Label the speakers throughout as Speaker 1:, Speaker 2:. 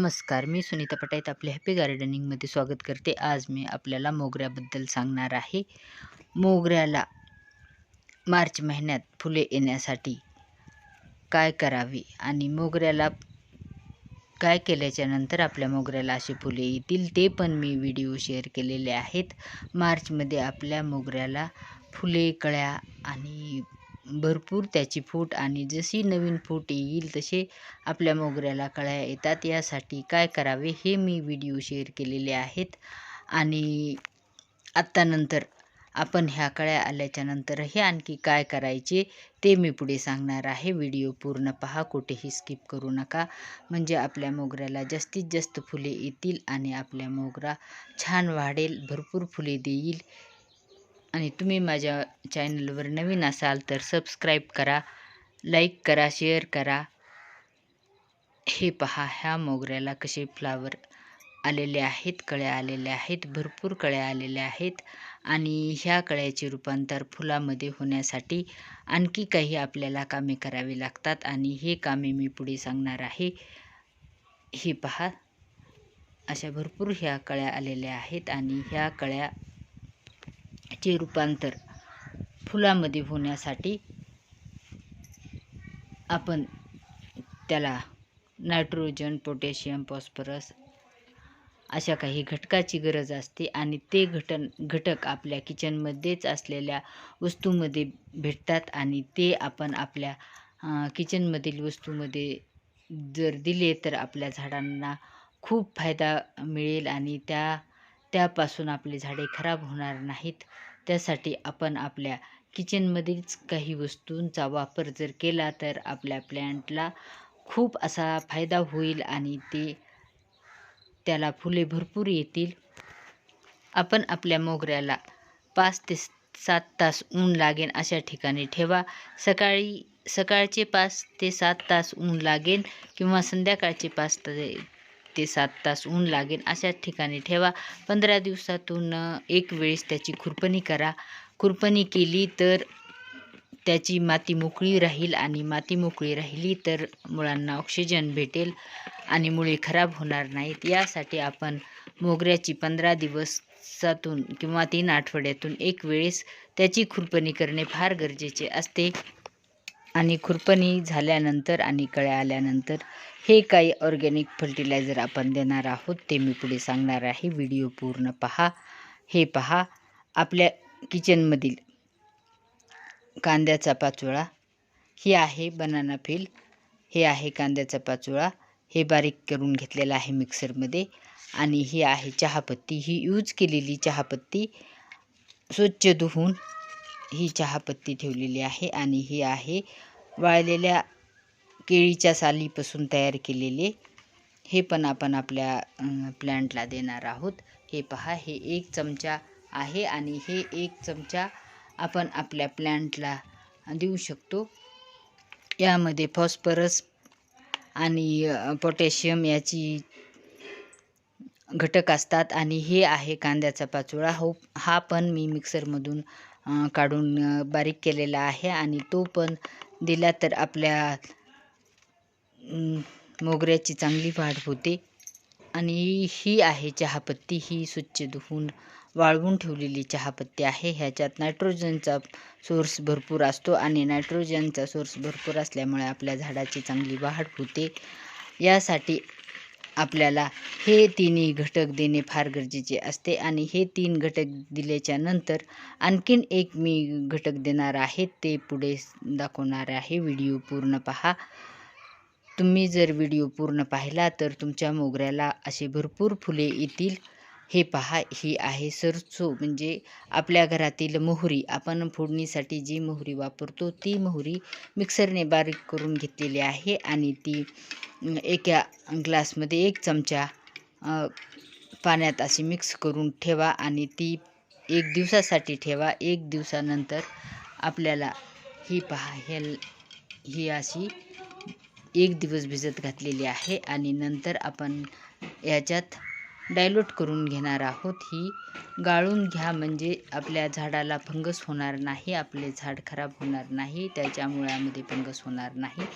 Speaker 1: नमस्कार मी सुनीता पटाईत आपल्या हॅपी गार्डनिंगमध्ये स्वागत करते. आज मी आपल्याला मोगऱ्याबद्दल सांगणार आहे. मोगऱ्याला मार्च महिन्यात फुले येण्यासाठी काय करावे आणि मोगऱ्याला काय केल्याच्यानंतर आपल्या मोगऱ्याला असे फुले येतील ते पण मी व्हिडिओ शेअर केलेले आहेत. मार्चमध्ये आपल्या मोगऱ्याला फुले कळ्या आणि भरपूर त्याची फूट आणि जशी नवीन फूट येईल तसे आपल्या मोगऱ्याला कळ्या येतात. यासाठी काय करावे हे मी व्हिडिओ शेअर केलेले आहेत. आणि आत्तानंतर आपण ह्या कळ्या आल्याच्या नंतरही आणखी काय करायचे ते मी पुढे सांगणार आहे. व्हिडिओ पूर्ण पहा कुठेही स्किप करू नका. म्हणजे आपल्या मोगऱ्याला जास्तीत जास्त फुले येतील आणि आपल्या मोगरा छान वाढेल भरपूर फुले देईल. आणि तुम्ही माझ्या चॅनलवर नवीन असाल तर सबस्क्राईब करा लाईक करा शेअर करा. हे पहा ह्या मोगऱ्याला कसे फ्लावर आलेले आहेत कळ्या आलेल्या आहेत भरपूर कळ्या आलेल्या आहेत. आणि ह्या कळ्याचे रूपांतर फुलामध्ये होण्यासाठी आणखी काही आपल्याला कामे करावी लागतात. आणि हे कामे मी पुढे सांगणार आहे. हे पहा अशा भरपूर ह्या कळ्या आलेल्या आहेत. आणि ह्या कळ्या चे रूपांतर फुलामध्ये होण्यासाठी आपण त्याला नायट्रोजन पोटॅशियम फॉस्फरस अशा काही घटकाची गरज असते आणि ते घटन घटक आपल्या किचनमध्येच असलेल्या वस्तूमध्ये भेटतात आणि ते आपण आपल्या किचनमधील वस्तूमध्ये जर दिले तर आपल्या झाडांना खूप फायदा मिळेल आणि त्या त्यापासून आपली झाडे खराब होणार नाहीत. त्यासाठी आपण आपल्या किचनमधीलच काही वस्तूंचा वापर जर केला तर आपल्या प्लॅन्टला खूप असा फायदा होईल आणि ते त्याला फुले भरपूर येतील. आपण आपल्या मोगऱ्याला पाच ते सात तास ऊन लागेल अशा ठिकाणी ठेवा. सकाळी सकाळचे पाच ते सात तास ऊन लागेल किंवा संध्याकाळचे पाच ते ते सात तास ऊन लागेल अशाच ठिकाणी ठेवा. पंधरा दिवसातून एक वेळेस त्याची खुरपणी करा. खुरपणी केली तर त्याची माती मोकळी राहील आणि माती मोकळी राहिली तर मुळांना ऑक्सिजन भेटेल आणि मुळे खराब होणार नाहीत. यासाठी आपण मोगऱ्याची पंधरा दिवसातून किंवा तीन आठवड्यातून एक वेळेस त्याची खुरपणी करणे फार गरजेचे असते. आणि खुरपणी झाल्यानंतर आणि कळ्या आल्यानंतर हे काही ऑर्गॅनिक फर्टिलायझर आपण देणार आहोत ते मी पुढे सांगणार आहे. व्हिडिओ पूर्ण पहा. हे पहा. आपल्या किचनमधील कांद्याचा पाचोळा. हे आहे बनाना फील हे आहे कांद्याचा पाचोळा. हे बारीक करून घेतलेलं आहे मिक्सरमध्ये आणि ही आहे चहापत्ती. ही यूज केलेली चहापत्ती स्वच्छ धुवून ही चहापत्ती ठेवलेली आहे आणि ही आहे वाळलेल्या केळीच्या सालीपासून तयार केलेले. हे पण आपण आपल्या प्लॅन्टला देणार आहोत. हे पहा हे एक चमचा आहे आणि हे एक चमचा आपण आपल्या प्लॅन्टला देऊ शकतो. यामध्ये फॉस्फरस आणि पोटॅशियम याची घटक असतात आणि हे आहे कांद्याचा पाचोळा. हो हा पण मी मिक्सरमधून काढून बारीक केलेला आहे आणि तो पण दिला तर आपल्या मोगऱ्याची चांगली वाढ होते. आणि ही आहे चहापत्ती. ही स्वच्छ धुवून वाळवून ठेवलेली चहापत्ती आहे. ह्याच्यात नायट्रोजनचा सोर्स भरपूर असतो आणि नायट्रोजनचा सोर्स भरपूर असल्यामुळे आपल्या झाडाची चांगली वाढ होते. यासाठी आपल्याला हे तिन्ही घटक देणे फार गरजेचे असते. आणि हे तीन घटक दिल्याच्या नंतर आणखीन एक मी घटक देणार आहे. ते पुढे दाखवणार आहे. व्हिडिओ पूर्ण पहा. तुम्ही जर व्हिडिओ पूर्ण पाहिला तर तुमच्या मोगऱ्याला असे भरपूर फुले येतील. हे पहा ही आहे सरसो म्हणजे आपल्या घरातील मोहरी. आपण फोडणीसाठी जी मोहरी वापरतो ती मोहरी मिक्सरने बारीक करून घेतलेली आहे आणि ती एका ग्लासमध्ये एक चमचा पाण्यात अशी मिक्स करून ठेवा आणि ती एक दिवसासाठी ठेवा. एक दिवसानंतर आपल्याला ही पहा हे ही अशी एक दिवस भिजत घातलेली आहे आणि नंतर आपण याच्यात डायल्यूट करून घेणार आहोत. ही गाळून घ्या म्हणजे आपल्या झाडाला फंगस होणार नाही आपले झाड खराब होणार नाही त्याच्या मुळामध्ये फंगस होणार नाही.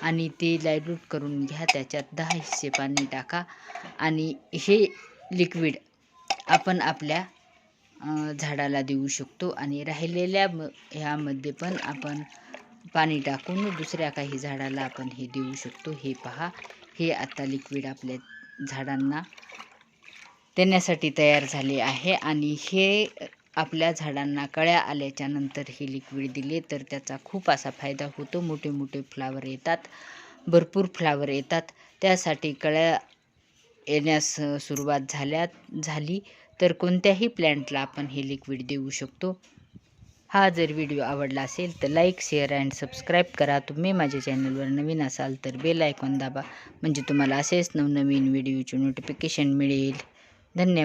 Speaker 1: आणि ते डायल्यूट करून घ्या त्याच्यात दहा हिस्से पाणी टाका. आणि हे लिक्विड आपण आपल्या झाडाला देऊ शकतो. आणि राहिलेल्या म ह्यामध्ये पण आपण पाणी टाकून दुसऱ्या काही झाडाला आपण हे देऊ शकतो. हे पहा हे आता लिक्विड आपल्या झाडांना देण्यासाठी तयार झाले आहे आणि हे आपल्या झाडांना कळ्या आल्याच्यानंतर हे लिक्विड दिले तर त्याचा खूप असा फायदा होतो. मोठे मोठे फ्लावर येतात भरपूर फ्लावर येतात. त्यासाठी कळ्या येण्यास सुरुवात झाल्या झाली तर कोणत्याही प्लॅन्टला आपण हे लिक्विड देऊ शकतो. हा जर व्हिडिओ आवडला असेल तर लाईक शेअर अँड सबस्क्राईब करा. तुम्ही माझ्या चॅनलवर नवीन असाल तर बेल आयकॉन दाबा. म्हणजे तुम्हाला असेच नवनवीन व्हिडिओचे नोटिफिकेशन मिळेल. धन्यवाद